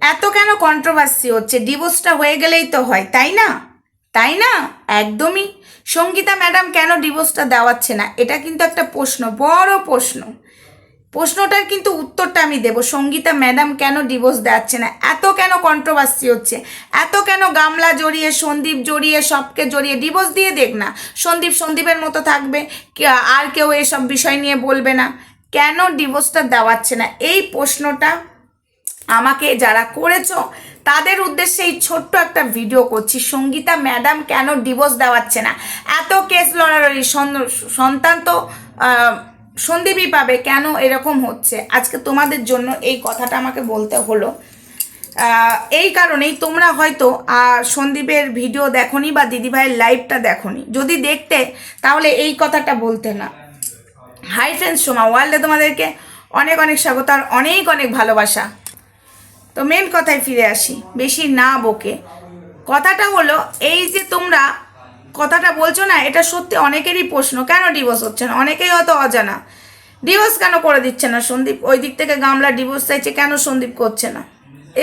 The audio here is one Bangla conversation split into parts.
এত কেন কন্ট্রোভার্সি হচ্ছে? ডিভোর্সটা হয়ে গেলেই তো হয়, তাই না? তাই না? একদমই। সঙ্গীতা ম্যাডাম কেন ডিভোর্সটা দেওয়াচ্ছে না? এটা কিন্তু একটা প্রশ্ন, বড় প্রশ্ন। প্রশ্নটার কিন্তু উত্তরটা আমি দেব। সঙ্গীতা ম্যাডাম কেন ডিভোর্স দেওয়াচ্ছে না? এত কেন কন্ট্রোভার্সি হচ্ছে? এত কেন গামলা জড়িয়ে, সন্দীপ জড়িয়ে, সবকে জড়িয়ে ডিভোর্স দিয়ে দেখ না? সন্দীপ সন্দীপের মতো থাকবে আর কেউ এসব বিষয় নিয়ে বলবে না। কেন ডিভোর্সটা দেওয়াচ্ছে না? এই প্রশ্নটা আমাকে যারা করেছ, তাদের উদ্দেশ্যে এই ছোট্ট একটা ভিডিও করছি। সঙ্গীতা ম্যাডাম কেন ডিভোর্স দেওয়াচ্ছে না? এত কেস লড়ালড়ি, সন- সন্তান তো সন্দীপই পাবে, কেন এরকম হচ্ছে? আজকে তোমাদের জন্য এই কথাটা আমাকে বলতে হলো। এই কারণেই তোমরা হয়তো সন্দীপের ভিডিও দেখনি বা দিদিভাইয়ের লাইভটা দেখনি। যদি দেখতে, তাহলে এই কথাটা বলতে না। হাই ফ্রেন্ডস সোমা ওয়ার্ল্ডে তোমাদেরকে অনেক অনেক স্বাগত আর অনেক অনেক ভালোবাসা। তো মেন কথায় ফিরে আসি, বেশি না বকে। কথাটা হলো, এই যে তোমরা কথাটা বলছো না, এটা সত্যি অনেকেরই প্রশ্ন, কেন ডিভোর্স হচ্ছে না? অনেকেই হয়তো অজানা। ডিভোর্স কেন করে দিচ্ছে না সন্দীপ? ওই দিক থেকে গামলা ডিভোর্স চাইছে, কেন সন্দীপ করছে না?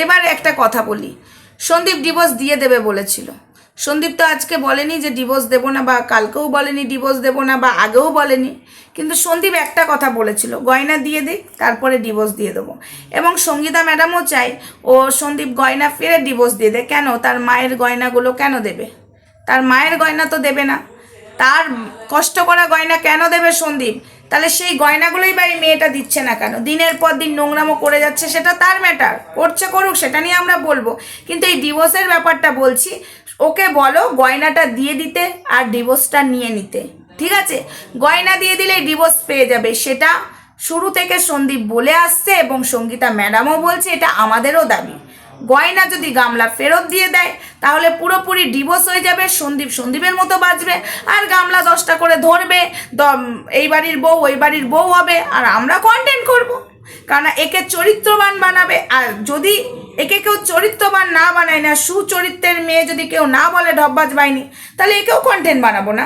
এবার একটা কথা বলি। সন্দীপ ডিভোর্স দিয়ে দেবে বলেছিল। সন্দীপ তো আজকে বলেনি যে ডিভোর্স দেবো না বা কালকেও বলেনি ডিভোর্স দেবো না বা আগেও বলেনি। কিন্তু সন্দীপ একটা কথা বলেছিল, গয়না দিয়ে দিক, তারপরে ডিভোর্স দিয়ে দেবো। এবং সঙ্গীতা ম্যাডামও চাই ও সন্দীপ গয়না ফিরে ডিভোর্স দিয়ে দেয়। কেন? তার মায়ের গয়নাগুলো কেন দেবে? তার মায়ের গয়না তো দেবে না। তার কষ্ট করা গয়না কেন দেবে সন্দীপ? তাহলে সেই গয়নাগুলোই বা এই মেয়েটা দিচ্ছে না কেন? দিনের পর দিন নোংরামো করে যাচ্ছে, সেটা তার ম্যাটার করছে করুক, সেটা নিয়ে আমরা বলব। কিন্তু এই ডিভোর্সের ব্যাপারটা বলছি, ওকে বলো গয়নাটা দিয়ে দিতে আর ডিভোর্সটা নিয়ে নিতে। ঠিক আছে? গয়না দিয়ে দিলেই ডিভোর্স পেয়ে যাবে। সেটা শুরু থেকে সন্দীপ বলে আসছে এবং সঙ্গীতা ম্যাডামও বলছে, এটা আমাদেরও দাবি। গয়না যদি গামলা ফেরত দিয়ে দেয়, তাহলে পুরোপুরি ডিভোর্স হয়ে যাবে, সন্দীপ সন্দীপের মতো বাঁচবে আর গামলা দশটা করে ধরবে এই বাড়ির বউ, ওই বাড়ির বউ হবে, আর আমরা কন্টেন্ট করব। কারণ একে চরিত্রবান বানাবে, আর যদি একে কেউ চরিত্রবান না বানায় না, সুচরিত্রের মেয়ে যদি কেউ না বলে ঢব্বাজ বাইনি তাহলে একেও কন্টেন্ট বানাবো না।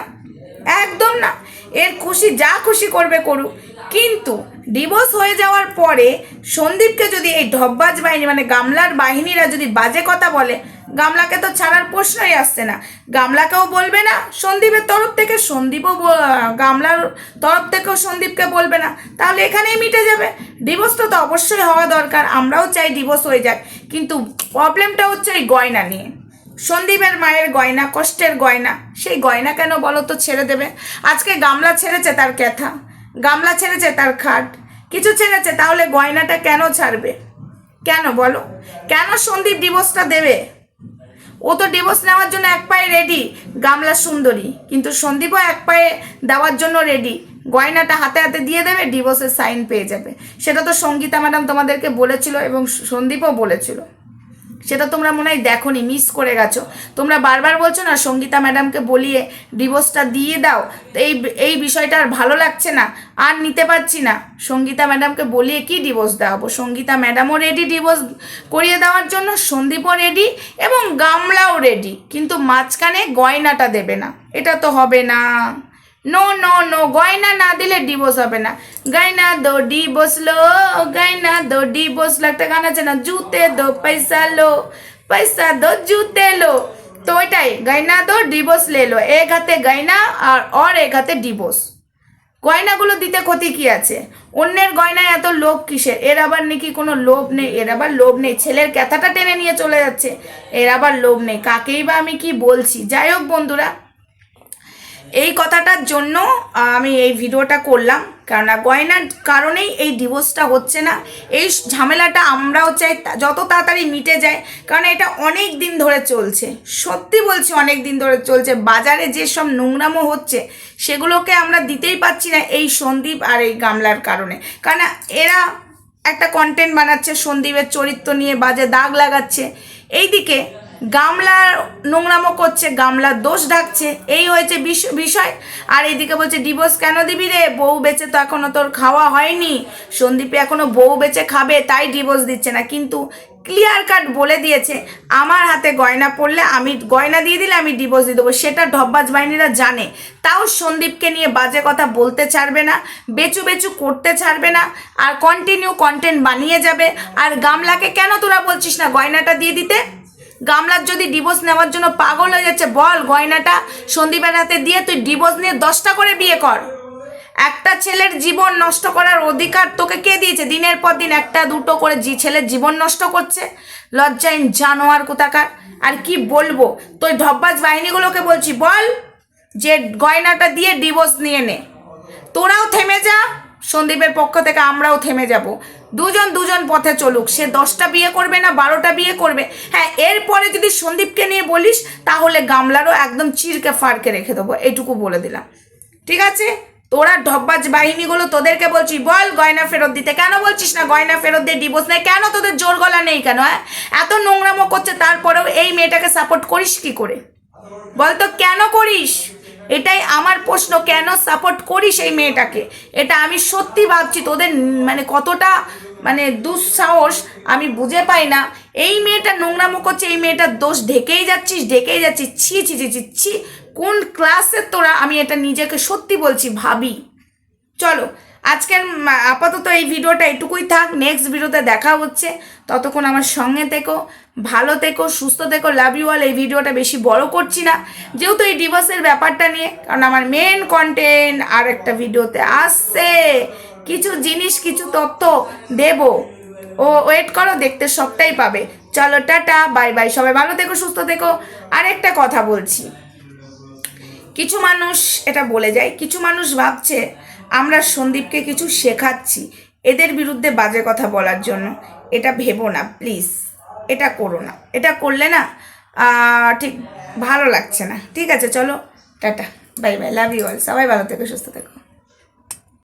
একদম না। এর খুশি যা খুশি করবে করুক। কিন্তু ডিভোর্স হয়ে যাওয়ার পরে সন্দীপকে যদি এই ঢব্বাজ বাহিনী মানে গামলার বাহিনীরা যদি বাজে কথা বলে, গামলাকে তো ছাড়ার প্রশ্নই আসছে না। গামলাকেও বলবে না, সন্দীপের তরফ থেকে সন্দীপও গামলার তরফ থেকেও সন্দীপকে বলবে না। তাহলে এখানেই মিটে যাবে। ডিভোর্স তো তো অবশ্যই হওয়া দরকার, আমরাও চাই ডিভোর্স হয়ে যাক। কিন্তু প্রবলেমটা হচ্ছে এই গয়না নিয়ে। সন্দীপের মায়ের গয়না, কষ্টের গয়না। সেই গয়না কেন বলো তো ছেড়ে দেবে? আজকে গামলা ছেড়েছে তার ক্যাথা। গামলা ছেড়েছে তার খাট। কিছু ছেড়েছে, তাহলে গয়নাটা কেন ছাড়বে? কেন বলো? কেন সন্দীপ ডিভোর্সটা দেবে? ও তো ডিভোর্স নেওয়ার জন্য এক পায়ে রেডি গামলা সুন্দরী। কিন্তু সন্দীপও এক পায়ে দেওয়ার জন্য রেডি গয়নাটা হাতে হাতে দিয়ে দেবে ডিভোর্সের সাইন পেয়ে যাবে। সেটা তো সঙ্গীতা ম্যাডাম তোমাদেরকে বলেছিল এবং সন্দীপও বলেছিল। সেটা তোমরা মনে হয় দেখোনি মিস করে গেছো। তোমরা বারবার বলছো না, সঙ্গীতা ম্যাডামকে বলিয়ে ডিভোর্সটা দিয়ে দাও। তো এই এই বিষয়টা আর ভালো লাগছে না, আর নিতে পারছি না। সঙ্গীতা ম্যাডামকে বলিয়ে কি ডিভোর্স দেওয়াবো? সঙ্গীতা ম্যাডামও রেডি ডিভোর্স করিয়ে দেওয়ার জন্য সন্দীপও রেডি এবং গামলাও রেডি কিন্তু মাঝখানে গয়নাটা দেবে না। এটা তো হবে না। নো নো নো গয়না না দিলে ডিভোর্স হবে না। গয়না দো ডিভোর্স লো, গয়না দো ডিভোর্স লো। একটা গান আছে না, জুতে দো পয়সা লো, পয়সা দো জুতে লো। তো ওইটাই, গয়না দো ডিভোর্স লে লো, এক হাতে গয়না আর और এক হাতে ডিভোর্স গয়নাগুলো দিতে ক্ষতি কি আছে? অন্যের গয়নায় এত লোভ কিসের? এর আবার নাকি কোনো লোভ নেই, এর আবার লোভ নেই। ছেলের ক্যাথাটা টেনে নিয়ে চলে যাচ্ছে, এর আবার লোভ নেই। কাকেই বা আমি কি বলছি? যাই হোক বন্ধুরা এই কথাটার জন্য আমি এই ভিডিওটা করলাম। কারণ গয়নার কারণেই এই ডিভোর্সটা হচ্ছে না। এই ঝামেলাটা আমরাও চাই যত তাড়াতাড়ি মিটে যায়, কারণ এটা অনেক দিন ধরে চলছে। সত্যি বলছি, অনেক দিন ধরে চলছে। বাজারে যেসব নোংরামো হচ্ছে, সেগুলোকে আমরা দিতেই পাচ্ছি না এই সন্দীপ আর এই গামলার কারণে। কারণ এরা একটা কন্টেন্ট বানাচ্ছে, সন্দীপের চরিত্র নিয়ে বাজে দাগ লাগাচ্ছে। এইদিকে গামলার নোংরামো করছে গামলার দোষ ঢাকছে। এই হয়েছে বিষ- বিষয়। আর এদিকে বলছে ডিভোর্স কেন দিবি রে? বউ বেচে তো এখনও তোর খাওয়া হয়নি। সন্দীপে এখনও বউ বেচে খাবে, তাই ডিভোর্স দিচ্ছে না। কিন্তু ক্লিয়ার কাট বলে দিয়েছে, আমার হাতে গয়না পড়লে আমি গয়না দিয়ে দিলে আমি ডিভোর্স দিয়ে দেবো। সেটা ঢব্বাজ বাহিনীরা জানে। তাও সন্দীপকে নিয়ে বাজে কথা বলতে ছাড়বে না, বেচু বেচু করতে ছাড়বে না, আর কন্টিনিউ কন্টেন্ট বানিয়ে যাবে। আর গামলাকে কেন তোরা বলছিস না গয়নাটা দিয়ে দিতে? গামলার যদি ডিভোর্স নেওয়ার জন্য পাগল হয়ে যাচ্ছে, বল গয়নাটা সন্দীপের হাতে দিয়ে তুই ডিভোর্স নিয়ে দশটা করে বিয়ে কর। একটা ছেলের জীবন নষ্ট করার অধিকার তোকে কে দিয়েছে? দিনের পর দিন একটা দুটো করে জি ছেলের জীবন নষ্ট করছে। লজ্জাইন জানোয়ার কোথাকার। আর কি বলব? তোর ঢব্বাজ বাহিনীগুলোকে বলছি, বল যে গয়নাটা দিয়ে ডিভোর্স নিয়ে নে। সন্দীপের পক্ষ থেকে আমরাও থেমে যাব। দুজন দুজন পথে চলুক। সে দশটা বিয়ে করবে না, বারোটা বিয়ে করবে। হ্যাঁ এরপরে যদি সন্দীপকে নিয়ে বলিস, তাহলে গামলারও একদম চিরকে ফাড়কে রেখে দেবো। এইটুকু বলে দিলাম। ঠিক আছে? তোরা ঢব্বাজ বাহিনীগুলো তোদেরকে বলছি, বল গয়না ফেরত দিতে। কেন বলছিস না গয়না ফেরত দিয়ে ডিভোর্স নেই কেন তোদের জোর গলা নেই কেন হ্যাঁ? এত নোংরামো করছে, তারপরেও এই মেয়েটাকে সাপোর্ট করিস কি করে? বলতো, কেন করিস? এটাই আমার প্রশ্ন, কেন সাপোর্ট করি সেই মেয়েটাকে? এটা আমি সত্যি ভাবছি, তোদের মানে কতটা মানে দুঃসাহস আমি বুঝে পাই না। এই মেয়েটা নোংরামো করছে, এই মেয়েটার দোষ ঢেকেই যাচ্ছিস ঢেকেই যাচ্ছিস। ছি ছি ছি ছি ছি। কোন ক্লাসের তোরা, আমি এটা নিজেকে সত্যি বলছি, ভাবি। চলো আজকের আপাতত এই ভিডিওটা এটুকুই থাক নেক্সট ভিডিওতে দেখা হচ্ছে। ততক্ষণ আমার সঙ্গে থেকো, ভালো থেকো, সুস্থ থেকো লাভ ইউ অল এই ভিডিওটা বেশি বড় করছি না, যেহেতু এই ডিভোর্সের ব্যাপারটা নিয়ে, কারণ আমার মেন কন্টেন্ট আর একটা ভিডিওতে আসছে। কিছু জিনিস, কিছু তথ্য দেব। ও ওয়েট করো, দেখতে সবটাই পাবে। চলো, টাটা বাই বাই সবাই ভালো থেকো, সুস্থ থেকো। আর একটা কথা বলছি। কিছু মানুষ এটা বলে যায়, কিছু মানুষ ভাবছে আমরা সন্দীপকে কিছু শেখাচ্ছি এদের বিরুদ্ধে বাজে কথা বলার জন্য। এটা ভেবো না, প্লিজ। এটা করো না। এটা করলে না ঠিক ভালো লাগছে না। ঠিক আছে, চলো, tata. Bye bye, love you all. সবাই ভালো থেকে, সুস্থ থেকো।